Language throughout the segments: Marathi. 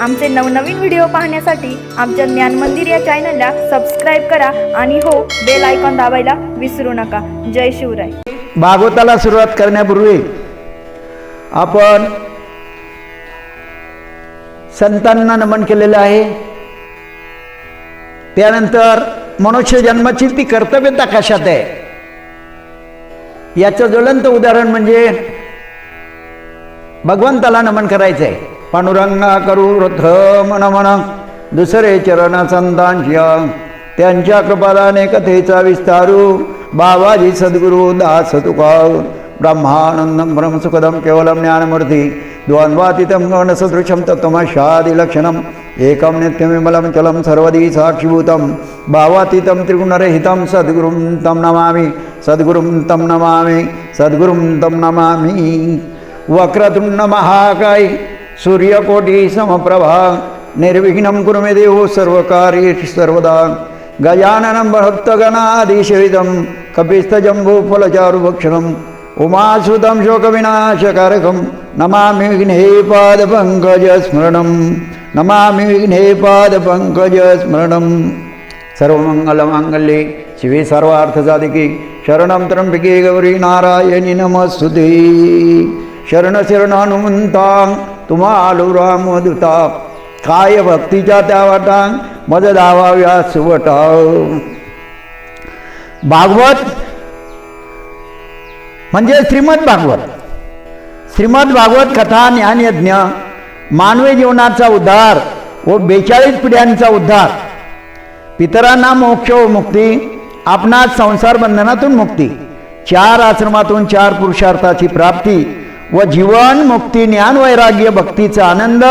आमचे नवनवीन व्हिडिओ पाहण्यासाठी आमच्या ज्ञान मंदिर या चॅनलला सबस्क्राईब करा आणि हो बेल आयकॉन दाबायला विसरू नका. जय शिवराय. भागवताला सुरुवात करण्यापूर्वी आपण संतांना नमन केलेलं आहे. त्यानंतर मनुष्य जन्माची ती कर्तव्यता कशात आहे? याचं ज्वलंत उदाहरण म्हणजे भगवंताला नमन करायचं आहे पांडुरंगा करू रथ मन मन दुसरे चरण संतांची त्यांच्या कृपादाने कथेचा विस्तारू बाबाजी सद्गुरु दास तुका ब्रह्मानंदम ब्रह्मसुखदम केवलम ज्ञानमूर्ती द्वंद्वातीतं गणसदृशं तत्त्वमशादिलक्षणम् एकं नित्यविमलं चलं सर्वदी साक्षिभूतं भावातीतं त्रिगुणरहितं सद्गुरुं तं नमामि सद्गुरुं तं नमामि सद्गुरुं तं नमामि. वक्रतुंड महाकाय सूर्यकोटी समप्रभा निर्विघ्नं कुरु मे देवो सर्वकार्येषु सर्वदा गजाननं भक्तगणादिशविदं कपिस्तजम्बूफलचारुभक्षणम् उमासुतं शोकविनाशकारकं नमामि विघ्नेपादपङ्कजस्मरणं नमामि विघ्नेपादपङ्कजस्मरणं सर्वमङ्गलमाङ्गल्ये शिवे सर्वार्थसाधिके शरणं त्र्यंबके गौरी नारायणी नमस्तुते शरण शरणानुमंता तुम्हा आलो रामदूता काय भक्तीच्या त्या वाटा मद दावाव्या सुवटा. भागवत म्हणजे श्रीमद भागवत. श्रीमद भागवत कथा ज्ञानयज्ञ मानवी जीवनाचा उद्धार व बेचाळीस पिढ्यांचा उद्धार. पितरांना मोक्ष व मुक्ती आपणास संसार बंधनातून मुक्ती चार आश्रमातून चार पुरुषार्थाची प्राप्ती व जीवन मुक्ती ज्ञान वैराग्य भक्तीचा आनंद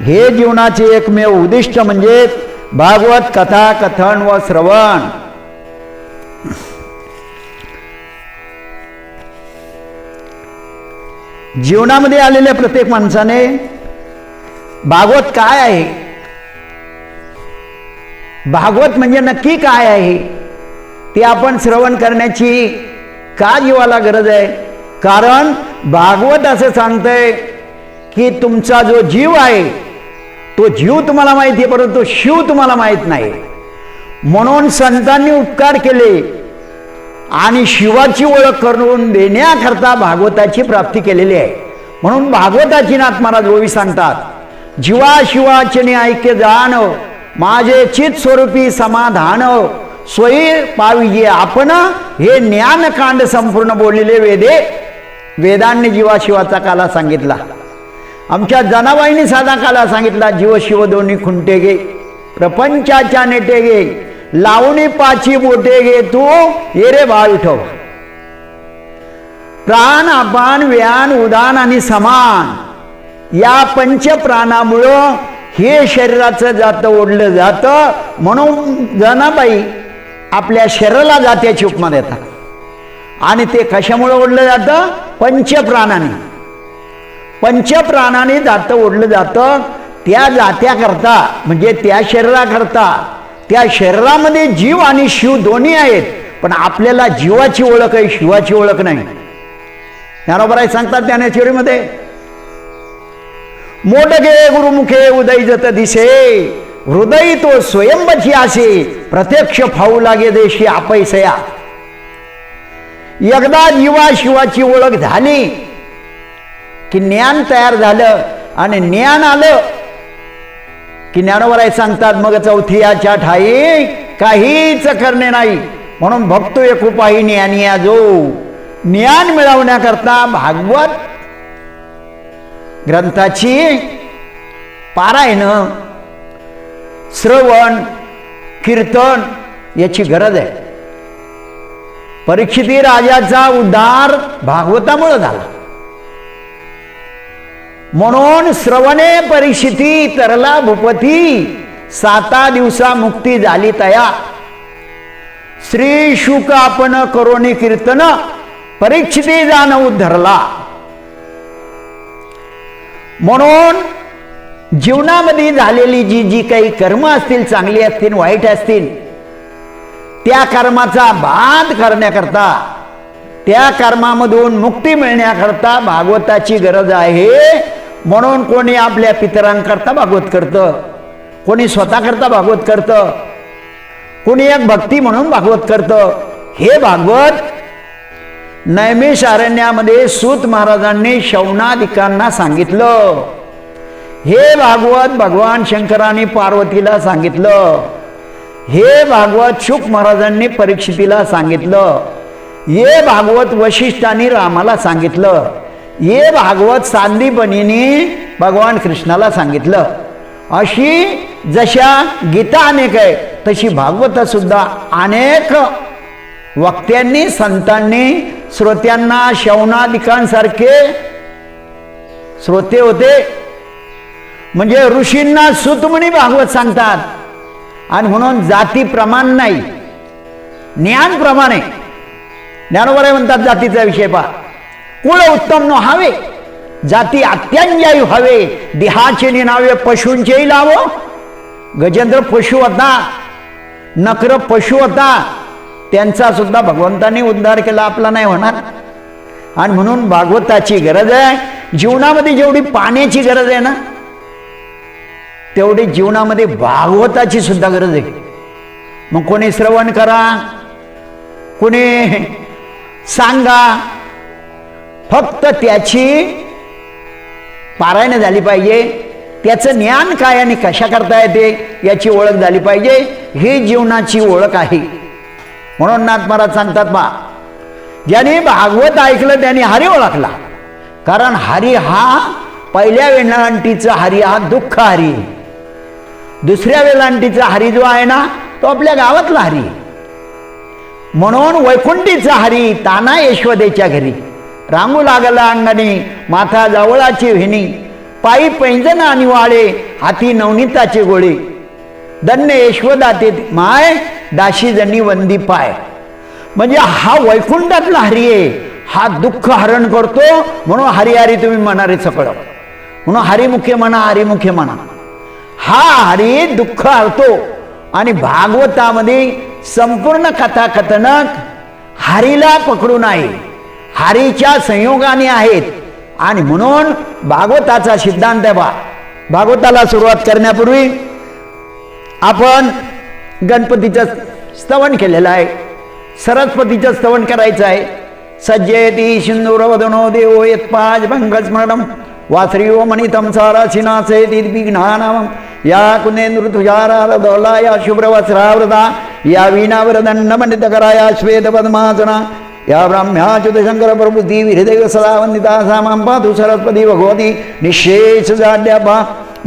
हे जीवनाचे एकमेव उद्दिष्ट म्हणजे भागवत कथा कथन व श्रवण. जीवनामध्ये आलेल्या प्रत्येक माणसाने भागवत काय आहे? भागवत म्हणजे नक्की काय आहे? ते आपण श्रवण करण्याची का जीवाला गरज आहे? कारण भागवत असं सांगतंय की तुमचा जो जीव आहे तो जीव तुम्हाला माहिती आहे परंतु शिव तुम्हाला माहीत नाही. म्हणून संतांनी उपकार केले आणि शिवाची ओळख करून देण्याकरता भागवताची प्राप्ती केलेली आहे. म्हणून भागवताची नाथ महाराज ओवी सांगतात जीवा शिवाचे ऐक्य जाण माझे चित स्वरूपी समाधान स्वयी पाविजे आपण हे ज्ञानकांड संपूर्ण बोललेले वेदे वेदांनी जीवाशिवाचा काला सांगितला. आमच्या जनाबाईंनी साधा काला सांगितला जीव शिव दोन्ही खुंटे गे प्रपंचाच्या नेटे गे लावणी पाची बोटे गे तू येरे रे बा प्राण अपान व्यान उदान आणि समान या पंचप्राणामुळं हे शरीराचं जातं ओढलं जातं म्हणून जनाबाई आपल्या शरीराला जात्याची उपमा देतात. आणि ते कशामुळं ओढलं जातं? पंचप्राणाने. पंचप्राणाने जातं ओढलं जातं. त्या जात्याकरता म्हणजे त्या शरीराकरता त्या शरीरामध्ये जीव आणि शिव दोन्ही आहेत पण आपल्याला जीवाची ओळख आहे शिवाची ओळख नाही. ज्ञानोबर आहे सांगतात ज्ञानेश्वरीमध्ये मोडगे गुरुमुखे उदय जत दिसे हृदय तो स्वयंबची आसे प्रत्यक्ष फाऊ लागे देशी आपैसया. एकदा जीवा शिवाची ओळख झाली की ज्ञान तयार झालं आणि ज्ञान आलं. की ज्ञानवराय सांगतात मग चौथी याच्या ठाई काहीच करणे नाही. म्हणून भक्तो एकुपाही ज्ञानी जो. ज्ञान मिळवण्याकरता भागवत ग्रंथाची पारायण श्रवण कीर्तन याची गरज आहे. परीक्षिती राजाचा उद्धार भागवतामुळे झाला. म्हणून श्रवणे परीक्षिती तरला भूपती साता दिवसा मुक्ती झाली तया. श्री शुक आपण करोनी कीर्तन परीक्षिती जाण उद्धरला. म्हणून जीवनामध्ये झालेली जी जी काही कर्म असतील चांगली असतील वाईट असतील त्या कर्माचा बाध करण्याकरता त्या कर्मामधून मुक्ती मिळण्याकरता भागवताची गरज आहे. म्हणून कोणी आपल्या पितरांकरता भागवत करतं कोणी स्वतःकरता भागवत करतं कोणी एक भक्ती म्हणून भागवत करतं. हे भागवत नैमिष अरण्यामध्ये सूत महाराजांनी शौनादिकांना सांगितलं. हे भागवत भगवान शंकराने पार्वतीला सांगितलं. हे भागवत शुक महाराजांनी परीक्षितीला सांगितलं. हे भागवत वशिष्ठांनी रामाला सांगितलं. हे भागवत सांदीपणीने भगवान कृष्णाला सांगितलं. अशी जशा गीता अनेक आहे तशी भागवत सुद्धा अनेक वक्त्यांनी संतांनी श्रोत्यांना शौनादिकांसारखे श्रोते होते. म्हणजे ऋषींना सुतमणी भागवत सांगतात. आणि म्हणून जाती प्रमाण नाही. ज्ञान प्रमाणे ज्ञानोबराय म्हणतात जातीचा विषय पा कुळ उत्तम न हवे जाती अत्यांजायी व्हावे. देहाचे निनावे पशूंचेही लावो. गजेंद्र पशु होता. नकर पशु होता. त्यांचा सुद्धा भगवंतांनी उद्धार केला. आपला नाही होणार. आणि म्हणून भागवताची गरज आहे. जीवनामध्ये जेवढी पाण्याची गरज आहे ना तेवढी जीवनामध्ये भागवताची सुद्धा गरज आहे. मग कोणी श्रवण करा कोणी सांगा फक्त त्याची पारायण झाली पाहिजे. त्याचं ज्ञान काय आणि कशा करता येते याची ओळख झाली पाहिजे. ही जीवनाची ओळख आहे. म्हणून नाथ महाराज सांगतात बा ज्याने भागवत ऐकलं त्याने हरी ओळखला. कारण हरी हा पहिल्या वेलांटीचा हरी हा दुःख हरी. आहे. दुसऱ्या वेलांटीचा हरी जो आहे ना तो आपल्या गावातला हरी. म्हणून वैकुंठीचा हरी ताना यशोदेच्या घरी. रांगू लागला अंगणी माथा जवळाची व्हिणी पायी पैंजन आणि वाळे हाती नवनीताचे गोळे. दन्य यशोदा ते माय दाशी जणी वंदी पाय. म्हणजे हा वैकुंठातला हरी आहे हा दुःख हरण करतो म्हणून हरिहरी तुम्ही म्हणारे सकळ. म्हणून हरिमुखे म्हणा हरिमुखे म्हणा. हा हरी दुःख हरतो. आणि भागवतामध्ये संपूर्ण कथाकथनक हरीला पकडून आहे हरीच्या संयोगाने आहेत. आणि म्हणून भागवताचा सिद्धांत आहे बा. भागवताला सुरुवात करण्यापूर्वी आपण गणपतीचं स्तवन केलेलं आहे. सरस्वतीचं स्तवन करायचं आहे. सज्जयती सिंदूरवदनो देवो यत्पाज भंगस्मरणम वासरीयो मणितम सारासिनासे विघ्नानामम या कुनेंद्रुतुजारारदोला या शुभ्रवस्रावृता या वीणावरदंडमंडितकरा या श्वेतपद्मासना या ब्राह्म्याच्युत शंकर प्रभुती हृदय सदा वंदिता सा मां पातु सरस्वती भगवती निःशेष जाड्यापा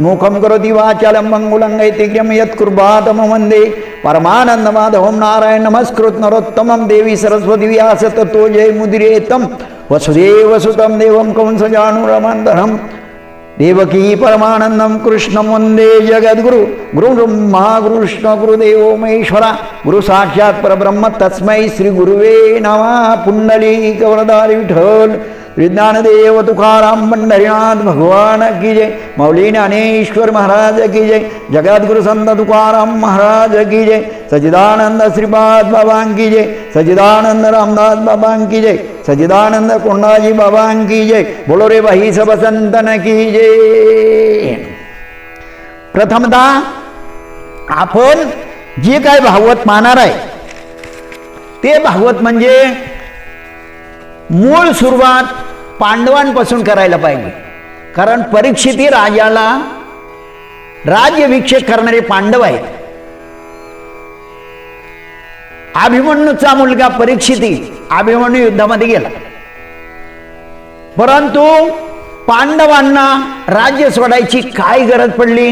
मुखं करोति वाचालं मङ्गुलङ्गैतिग्र्यं यत्कुर्वातम वन्दे परमानन्दमाधवं नारायण नमस्कृत नरोत्तमं देवी सरस्वती व्यास ततो जय मुदिरेतं वसुदेवसुतं देवं कंसजानुरमन्दरम् देवकी परमानन्दं कृष्णं वन्दे जगद्गुरु गुरुब्रह्मा कृष्ण गुरुदेवो महेश्वरा गुरु परब्रह्म तस्मै श्रीगुरुवे नमः पुण्डलीकवरदारि विठ्ठल विज्ञानदेव तुकाराम पंढरीनाथ भगवान की जय। मौली ज्ञानेश्वर महाराज की जय। जगद्गुरु संत तुकाराम महाराज की जय। सचिदानंद श्रीपाद बाबांकी जय। सचिदानंद रामदास बाबांकी जय। सचिदानंद कोंडाजी बाबांकी जय। बोलो रे भाई सब संतन की जय। प्रथमतः आपण जे काय भागवत मानणार आहे ते भागवत म्हणजे मूळ सुरुवात पांडवांपासून करायला पाहिजे. कारण परीक्षिती राजाला राज्यभिक्षेक करणारे पांडव आहेत. अभिमन्यूचा मुलगा परीक्षिती अभिमन्यू युद्धामध्ये गेला. परंतु पांडवांना राज्य सोडायची काय गरज पडली?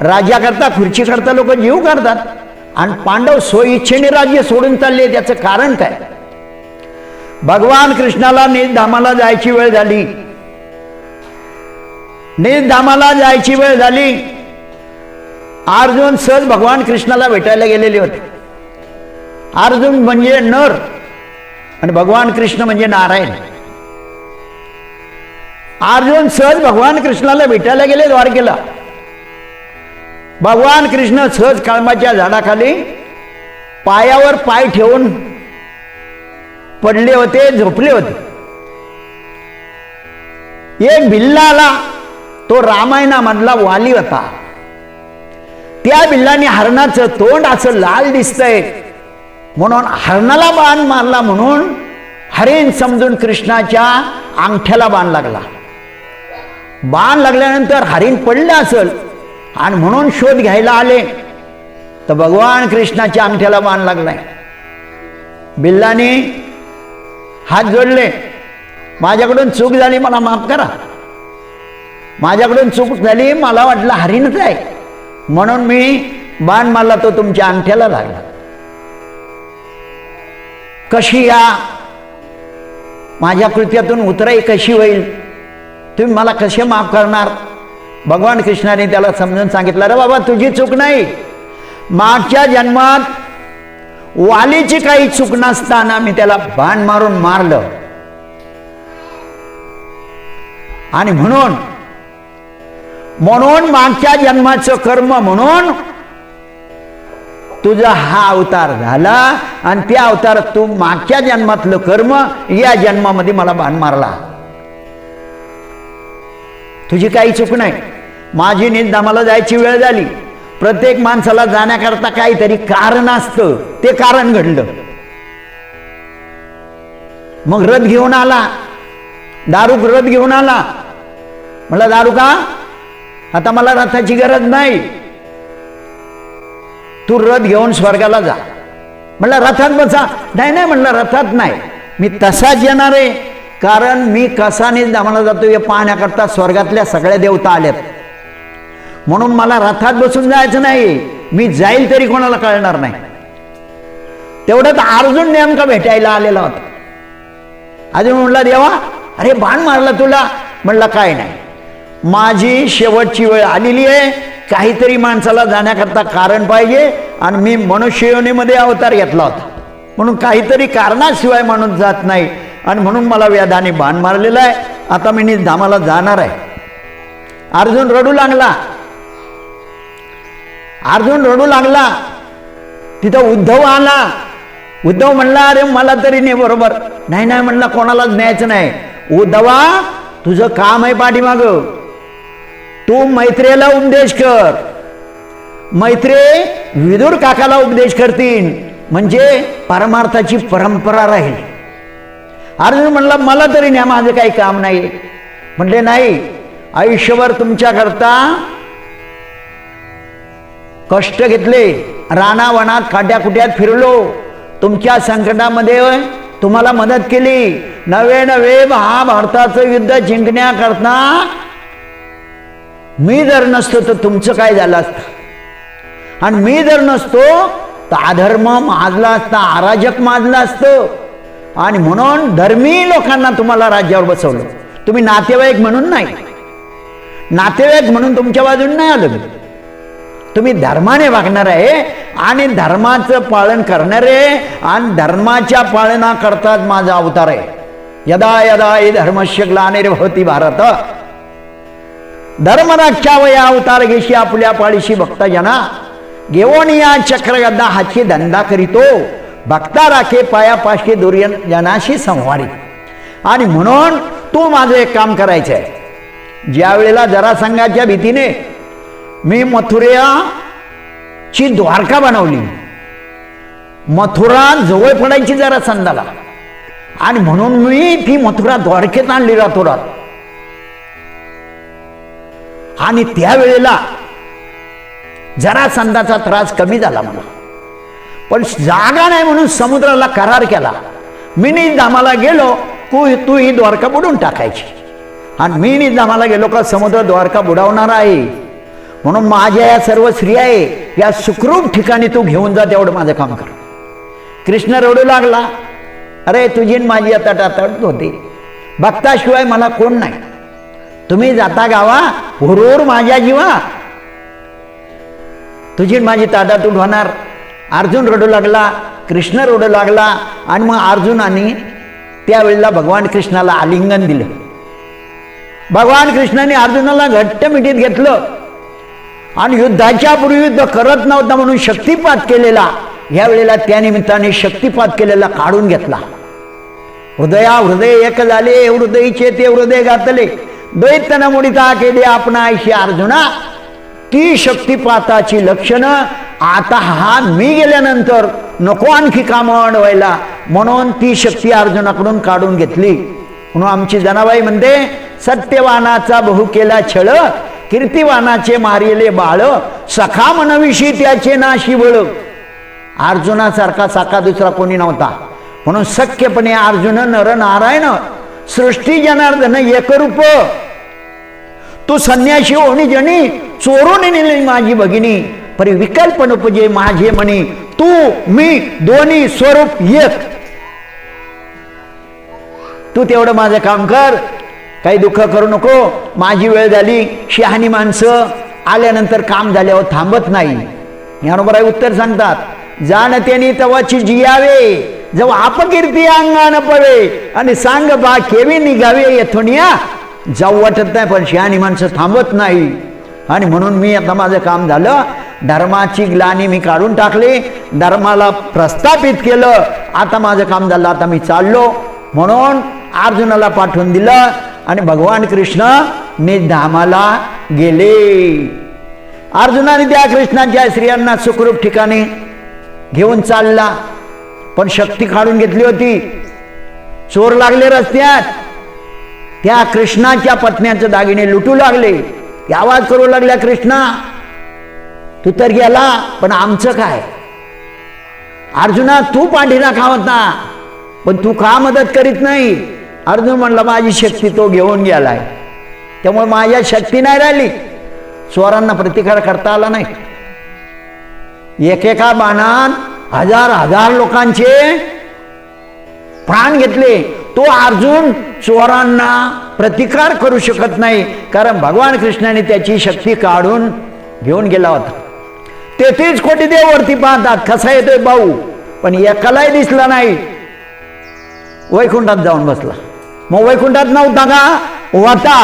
राजाकरता खुर्चीकरता लोक जीव करतात आणि पांडव स्वइच्छेने राज्य सोडून चालले त्याचं कारण काय? भगवान कृष्णाला निजधामाला जायची वेळ झाली. निजधामाला जायची वेळ झाली. अर्जुन सहज भगवान कृष्णाला भेटायला गेलेले होते. अर्जुन म्हणजे नर आणि भगवान कृष्ण म्हणजे नारायण. अर्जुन सहज भगवान कृष्णाला भेटायला गेले द्वारकेला. भगवान कृष्ण सहज कळमाच्या झाडाखाली पायावर पाय ठेवून पडले होते झोपले होते. एक भिल्ला आला तो रामायणामधला वाली होता. त्या बिल्लाने हरणाचं तोंड असं लाल दिसतंय. म्हणून हरणाला बाण मारला म्हणून हरिण समजून कृष्णाच्या अंगठ्याला बाण लागला. बाण लागल्यानंतर हरिण पडलं असेल आणि म्हणून शोध घ्यायला आले. तर भगवान कृष्णाच्या अंगठ्याला बाण लागलाय. बिल्लाने हात जोडले. माझ्याकडून चूक झाली मला माफ करा. माझ्याकडून चूक झाली मला वाटलं हरिणच आहे. म्हणून मी बाण मारला तो तुमच्या अंगठ्याला लागला. कशी या? माझ्या कृत्यातून उतराई कशी होईल? तुम्ही मला कसे माफ करणार? भगवान कृष्णाने त्याला समजून सांगितलं अरे बाबा तुझी चूक नाही. मागच्या जन्मात वालीची काही चूक नसताना मी त्याला बाण मारून मारलं. आणि म्हणून म्हणून मागच्या जन्माचं कर्म म्हणून तुझा हा अवतार झाला आणि त्या अवतारात तू मागच्या जन्मातलं कर्म या जन्मामध्ये मला बाण मारला. तुझी काही चूक नाही. माझी निंदा मला जायची वेळ झाली. प्रत्येक माणसाला जाण्याकरता काहीतरी कारण असतं. ते कारण घडलं. मग रथ घेऊन आला. दारूक रथ घेऊन आला. म्हटलं दारू का आता मला रथाची गरज नाही. तू रथ घेऊन स्वर्गाला जा. म्हटलं रथात बसा. नाही नाही म्हणलं रथात नाही. मी तसाच येणार आहे. कारण मी कसाने आम्हाला जातो हे पाहण्याकरता स्वर्गातल्या सगळ्या देवता आल्यात. म्हणून मला रथात बसून जायचं नाही. मी जाईल तरी कोणाला कळणार नाही. तेवढ्यात अर्जुन नेमका भेटायला आलेला होता. अजून म्हणला देवा अरे बाण मारला तुला. म्हणला काय नाही. माझी शेवटची वेळ आलेली आहे. काहीतरी माणसाला जाण्याकरता कारण पाहिजे आणि मी मनुष्य योनीमध्ये अवतार घेतला होता. म्हणून काहीतरी कारणाशिवाय माणूस जात नाही आणि म्हणून मला व्याधाने बाण मारलेला आहे. आता मी धामाला जाणार आहे. अर्जुन रडू लागला. अर्जुन रडू लागला. तिथं उद्धव आला. उद्धव म्हणला अरे मला तरी नाही बरोबर. नाही नाही म्हणला कोणालाच न्यायचं नाही. उद्धवा तुझं काम आहे पाठीमाग. तू मैत्रेला उपदेश कर. मैत्रे विदुर काकाला उपदेश करतील म्हणजे परमार्थाची परंपरा राहील. अर्जुन म्हणला मला तरी न्या माझं काही काम नाही. म्हणले नाही. आयुष्यभर तुमच्याकरता कष्ट घेतले रानावनात खाट्याखुट्यात फिरलो. तुमच्या संकटामध्ये तुम्हाला मदत केली. नवे नवे महाभारताचं युद्ध जिंकण्याकरता मी जर नसतो तर तुमचं काय झालं असतं? आणि मी जर नसतो तर अधर्म माजला असता अराजक माजला असतं. आणि म्हणून धर्मी लोकांना तुम्हाला राज्यावर बसवलं. तुम्ही नातेवाईक म्हणून नाही. नातेवाईक म्हणून तुमच्या बाजून नाही आलं. तुम्ही धर्माने वागणार आहे आणि धर्माचं पालन करणारे आणि धर्माच्या पालनाकरताच माझा अवतार आहे. यदा यदा हे धर्मस्य ग्लानिर्भवती भारत. धर्मरक्षावया अवतार घेशी आपल्या पाळीशी भक्ता जना घेऊन या चक्रगद्दा हाची धंदा करीतो. भक्ता राखे पायापाशी दुर्यन जनाशी संवारी. आणि म्हणून तू माझं एक काम करायचं आहे ज्या वेळेला जरासंघाच्या भीतीने मी मथुरेची द्वारका बनवली. मथुरा जवळ पडायची जरा संदाला आणि म्हणून मी ती मथुरा द्वारकेत आणली रातोरात. आणि त्यावेळेला जरा संदाचा त्रास कमी झाला मला. पण जागा नाही म्हणून समुद्राला करार केला. मी निजामाला गेलो तू तू ही द्वारका बुडून टाकायची. आणि मी निजामाला गेलो का समुद्र द्वारका बुडवणार आहे. म्हणून माझ्या या सर्व स्त्रिया आहे या सुखरूप ठिकाणी तू घेऊन जा तेवढं माझं काम कर. कृष्ण रडू लागला. अरे तुझी माझी आता टाटत होती. भक्ताशिवाय मला कोण नाही. तुम्ही जाता गावा हुरूर माझ्या जीवा. तुझी माझी माझी ताटातूट होणार. अर्जुन रडू लागला कृष्ण रडू लागला आणि मग अर्जुनाने त्यावेळेला भगवान कृष्णाला आलिंगन दिलं. भगवान कृष्णाने अर्जुनाला घट्ट मिठीत घेतलं. आणि युद्धाच्या पूर्वी युद्ध करत नव्हता म्हणून शक्तिपात केलेला यावेळेला त्या निमित्ताने शक्तिपात केलेला काढून घेतला. हृदया हृदय एक झाले हृदयचे ते हृदय घातले दैतन मुडिता केली आपणाशी अर्जुना ती शक्तिपाताची लक्षणं आता हा मी गेल्यानंतर नको आणखी कामं अडवायला. म्हणून ती शक्ती अर्जुनाकडून काढून घेतली. म्हणून आमची जनाबाई म्हणते सत्यवानाचा बहु केला छळ कीर्तिवानाचे मारिले बाळ सखा मनविषयी त्याचे नाशी बळ. अर्जुनासारखा साखा दुसरा कोणी नव्हता. म्हणून सख्यपणे अर्जुन नर नारायण सृष्टी जनार्दन एकरूप. तू संन्याशी होणी जणी चोरून नेली माझी भगिनी. परी विकल्प नपजे माझे म्हणी तू मी दोन्ही स्वरूप एक. तू तेवढं माझं काम कर. काही दुःख करू नको. माझी वेळ झाली. शहाणी माणसं आल्यानंतर काम झाल्यावर थांबत नाही. यानोबर उत्तर सांगतात जाणतेनी तवाची जियावे जेव्हा आपकीर्ती अंगान पवे. आणि सांग बा केवी निघावे येथोनिया जाऊ वाटत नाही पण शहाणी माणसं थांबत नाही. आणि म्हणून मी आता माझं काम झालं. धर्माची ग्लानी मी काढून टाकली. धर्माला प्रस्थापित केलं. आता माझं काम झालं आता मी चाललो. म्हणून अर्जुनाला पाठवून दिलं. आणि भगवान कृष्ण निधामाला गेले. अर्जुनाने त्या कृष्णाच्या स्त्रियांना सुखरूप ठिकाणी घेऊन चालला. पण शक्ती काढून घेतली होती. चोर लागले रस्त्यात. त्या कृष्णाच्या पत्न्याचे दागिने लुटू लागले. आवाज करू लागल्या कृष्णा तू तर गेला पण आमचं काय? अर्जुना तू पाठीला ना पण तू का मदत करीत नाही? अर्जुन म्हणला माझी शक्ती तो घेऊन गेलाय. त्यामुळे माझ्या शक्ती नाही राहिली. स्वरांना प्रतिकार करता आला नाही. एकेका बाणान हजार हजार लोकांचे प्राण घेतले. तो अर्जुन चोरांना प्रतिकार करू शकत नाही कारण भगवान कृष्णाने त्याची शक्ती काढून घेऊन गेला होता. तेथेच कोटी देव वरती पाहतात कसा येतोय भाऊ? पण एकालाही दिसला नाही. वैकुंठात जाऊन बसला. मग वैकुंठात नव्हता का? होता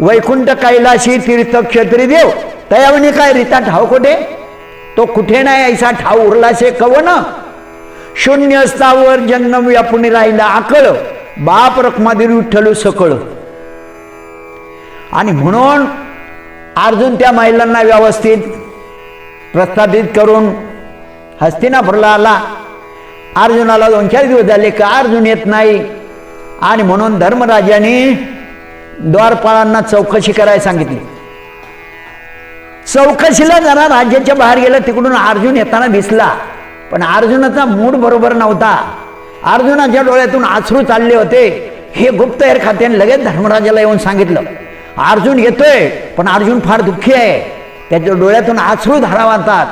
वैकुंठ कैलाशी तीर्थक्षेत्री देव. तयावणी काय रिता ठाव कुठे? तो कुठे नाही ऐसा ठाव उरलासे कवन शून्य स्थावर जन्म व्यापून राहिला आकळ. बाप रखमादिरी विठ्ठल सकळ. आणि म्हणून अर्जुन त्या महिलांना व्यवस्थित प्रस्थापित करून हस्तिनापूरला आला. अर्जुनाला दोन चार दिवस झाले का अर्जुन येत नाही. आणि म्हणून धर्मराजाने द्वारपाळांना चौकशी करायला सांगितली. चौकशीला जरा राज्याच्या बाहेर गेलं तिकडून अर्जुन येताना दिसला. पण अर्जुनाचा मूड बरोबर नव्हता. अर्जुनाच्या डोळ्यातून आसरू चालले होते. हे गुप्तहेर खात्याने लगेच धर्मराजाला येऊन सांगितलं. अर्जुन येतोय पण अर्जुन फार दुःखी आहे. त्याच्या डोळ्यातून आसरू धारा वाहतात.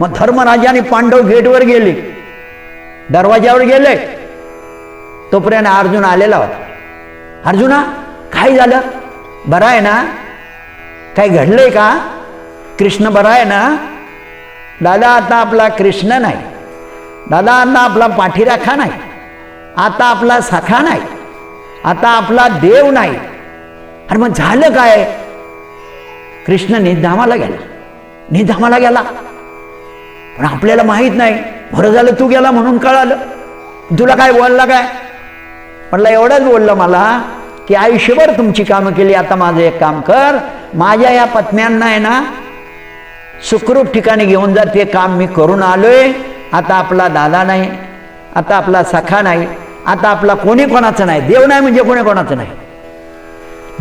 मग धर्मराजाने पांडव गेटवर गेले. दरवाज्यावर गेले. तोपर्यंत अर्जुन आलेला होता. अर्जुना काय झालं? बरं आहे ना? काय घडलंय का? कृष्ण बरा आहे ना? दादा आता आपला कृष्ण नाही. दादा आता आपला पाठीराखा नाही. आता आपला सखा नाही. आता आपला देव नाही. अरे मग झालं काय? कृष्ण निधामाला गेला. निधामाला गेला. पण आपल्याला माहीत नाही. बरं झालं तू गेला म्हणून कळालं. तुला काय बोलला काय? म्हटलं एवढंच बोललं मला की आयुष्यभर तुमची कामं केली आता माझं एक काम कर. माझ्या या पत्न्यांना आहे ना सुखरूप ठिकाणी घेऊन जा ते काम मी करून आलोय. आता आपला दादा नाही आता आपला सखा नाही आता आपला कोणी कोणाचं नाही. देव नाही म्हणजे कोणी कोणाचं नाही.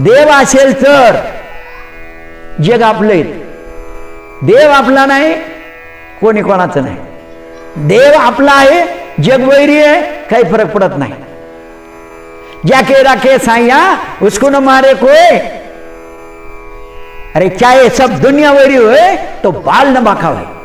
देव असेल तर जग आपलं देव आपला नाही कोणी कोणाचं नाही. देव आपला आहे जगवैरी आहे काही फरक पडत नाही. जाके राखे साइया उसको न मारे कोय अरे चाहे सब दुनिया वरी हुए तो बाल न बाखा हुए.